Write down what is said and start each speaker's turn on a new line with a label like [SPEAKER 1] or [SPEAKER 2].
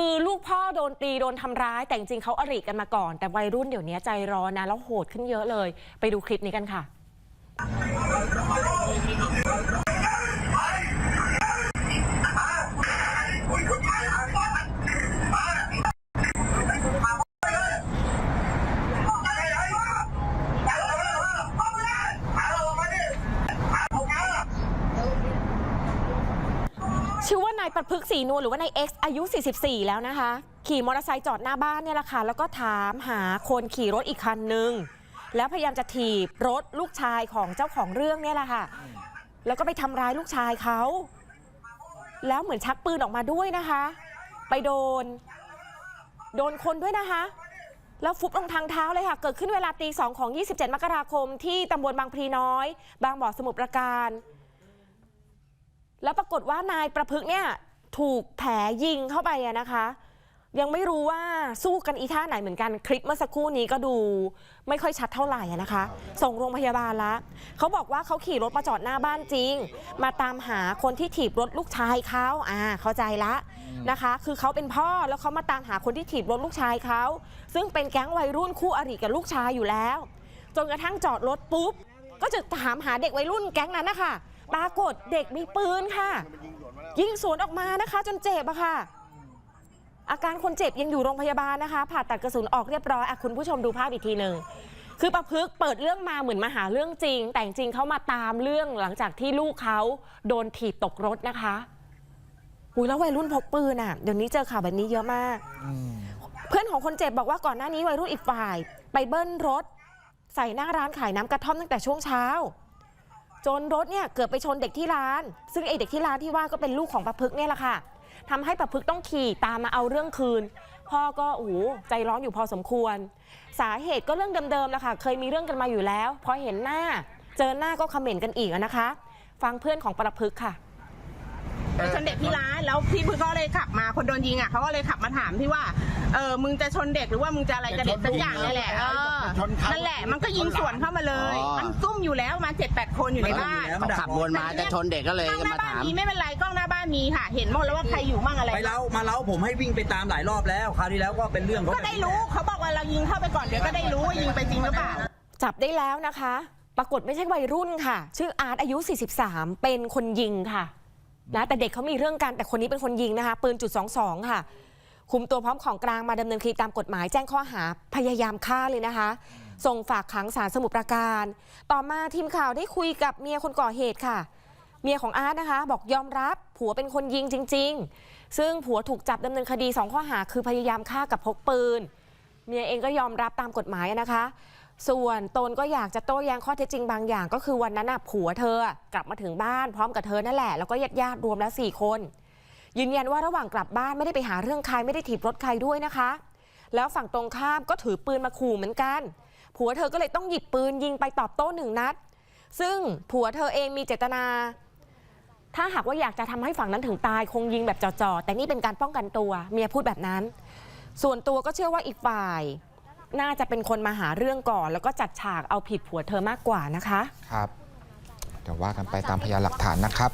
[SPEAKER 1] คือลูกพ่อโดนตีโดนทำร้าย แต่จริงๆเขาอริกันมาก่อน แต่วัยรุ่นเดี๋ยวนี้ใจร้อนนะ แล้วโหดขึ้นเยอะเลย ไปดูคลิปนี้กันค่ะายประพฤกษ์ศรีนวลหรือว่านายเอ็กซ์อายุ 44 แล้วนะคะ ขี่มอเตอร์ไซค์จอดหน้าบ้านเนี่ยแหละค่ะ แล้วก็ถามหาคนขี่รถอีกคันนึง แล้วพยายามจะถีบรถลูกชายของเจ้าของเรื่องเนี่ยแหละค่ะ แล้วก็ไปทำร้ายลูกชายเขา แล้วเหมือนชักปืนออกมาด้วยนะคะ ไปโดน โดนคนด้วยนะคะ แล้วฟุบลงทางเท้าเลยค่ะ เกิดขึ้นเวลาตีสองของ 27 มกราคม ที่ตำบลบางพลีน้อย บางบ่อสมุทรปราการแล้วปรากฏว่านายประพฤกษ์เนี่ย ถูกแผลยิงเข้าไปอะนะคะ ยังไม่รู้ว่าสู้กันอีท่าไหนเหมือนกันคลิปเมื่อสักครู่นี้ก็ดูไม่ค่อยชัดเท่าไหร่อะนะคะ ส่งโรงพยาบาลละเขาบอกว่าเขาขี่รถมาจอดหน้าบ้านจริง มาตามหาคนที่ถีบรถลูกชายเขาอ่าเข้าใจละนะคะ คือเขาเป็นพ่อแล้วเขามาตามหาคนที่ถีบรถลูกชายเขาซึ่งเป็นแก๊งวัยรุ่นคู่อริกับลูกชายอยู่แล้ว จนกระทั่งจอดรถปุ๊บก็จะถามหาเด็กวัยรุ่นแก๊งนั้นนะคะ ปรากฏเด็กมีปืนค่ะ ยิงสวนออกมานะคะ จนเจ็บอะค่ะ อาการคนเจ็บยังอยู่โรงพยาบาลนะคะ ผ่าตัดกระสุนออกเรียบร้อยอะคุณผู้ชมดูภาพอีกทีหนึ่งคือประพฤกษ์เปิดเรื่องมาเหมือนมาหาเรื่องจริง แต่จริงๆเขามาตามเรื่องหลังจากที่ลูกเขาโดนถีบตกรถนะคะอุ้ยแล้ววัยรุ่นพกปืนอะเดี๋ยวนี้เจอข่าวแบบนี้เยอะมาก เพื่อนของคนเจ็บบอกว่าก่อนหน้านี้วัยรุ่นอีกฝ่าย ไปเบิ้ลรถ ใส่หน้าร้านขายน้ำกระท่อมตั้งแต่ช่วงเช้า จนรถเนี่ยเกิดไปชนเด็กที่ร้าน ซึ่งไอเด็กที่ร้านที่ว่าก็เป็นลูกของประพฤกเนี่ยแหละค่ะทำให้ประพฤกต้องขี่ตามมาเอาเรื่องคืน พ่อก็โอ้โหใจร้อนอยู่พอสมควร สาเหตุก็เรื่องเดิมๆแหละค่ะ เคยมีเรื่องกันมาอยู่แล้ว พอเห็นหน้า เจอหน้าก็คอมเมนต์กันอีกนะคะ ฟังเพื่อนของประพฤกค่ะ
[SPEAKER 2] ชนเด็กที่ร้านแล้วพี่พึ่งก็เลยขับมาคนโดนยิงอะเขาก็เลยขับมาถามพี่ว่า เออมึงจะชนเด็กหรือว่ามึงจะอะไรกับเด็กสักอย่างนี่แหละเออ
[SPEAKER 3] ชนเขา
[SPEAKER 2] นั่นแหละมันก็ยิงสวนเข้ามาเลย
[SPEAKER 3] อ๋อ
[SPEAKER 2] มันซุ่มอยู่แล้วมาเจ็ดแปดคนอยู่ในบ้าน
[SPEAKER 3] เขาขับวนมาจะชนเด็กก็เลย
[SPEAKER 2] กล้องหน้า
[SPEAKER 3] มา
[SPEAKER 2] บ้าน
[SPEAKER 3] ถาม
[SPEAKER 2] มีไม่เป็นไรกล้องหน้าบ้านมีค่ะ เห็นหมดแล้วว่าใครอยู่มั่งอะไร
[SPEAKER 4] ไปเล้ามาเล้าผมให้วิ่งไปตามหลายรอบแล้ว คราวที่แล้วก็เป็นเรื่องเขา
[SPEAKER 2] ก็ได้รู้เขาบอกว่าเรายิงเข้าไปก่อนเดี๋ยวก็ได้รู้ว่ายิงไปจริงหรือเปล่า
[SPEAKER 1] จับได้แล้วนะคะ ปรากฏไม่ใช่วัยรุ่นค่ะ ชื่ออาร์ตอายุ 43 เป็นคนยิงค่ะนะแต่เด็กเขามีเรื่องกันแต่คนนี้เป็นคนยิงนะคะ ปืนจุด22ค่ะ คุมตัวพร้อมของกลางมาดำเนินคดีตามกฎหมายแจ้งข้อหาพยายามฆ่าเลยนะคะ ส่งฝากขังศาลสมุทรปราการ ต่อมาทีมข่าวได้คุยกับเมียคนก่อเหตุค่ะ เมียของอาร์ตนะคะ บอกยอมรับผัวเป็นคนยิงจริง ๆ ซึ่งผัวถูกจับดำเนินคดีสองข้อหาคือพยายามฆ่ากับพกปืน เมียเองก็ยอมรับตามกฎหมายนะคะ ส่วนตนก็อยากจะโต้แย้งข้อเท็จจริงบางอย่าง ก็คือวันนั้นน่ะผัวเธอกลับมาถึงบ้านพร้อมกับเธอนั่นแหละแล้วก็ญาติญาติๆรวมแล้วสี่คน ยืนยันว่าระหว่างกลับบ้านไม่ได้ไปหาเรื่องใครไม่ได้ถีบรถใครด้วยนะคะ แล้วฝั่งตรงข้ามก็ถือปืนมาขู่เหมือนกัน ผัวเธอก็เลยต้องหยิบปืนยิงไปตอบโต้หนึ่งนัด ซึ่งผัวเธอเองมีเจตนา ถ้าหากว่าอยากจะทำให้ฝั่งนั้นถึงตายคงยิงแบบจ่อๆแต่นี่เป็นการป้องกันตัวเมียพูดแบบนั้น ส่วนตัวก็เชื่อว่าอีกฝ่ายน่าจะเป็นคนมาหาเรื่องก่อน แล้วก็จัดฉากเอาผิดผัวเธอมากกว่านะคะ
[SPEAKER 5] ครับเดี๋ยวว่ากันไปตามพยานหลักฐานนะครับ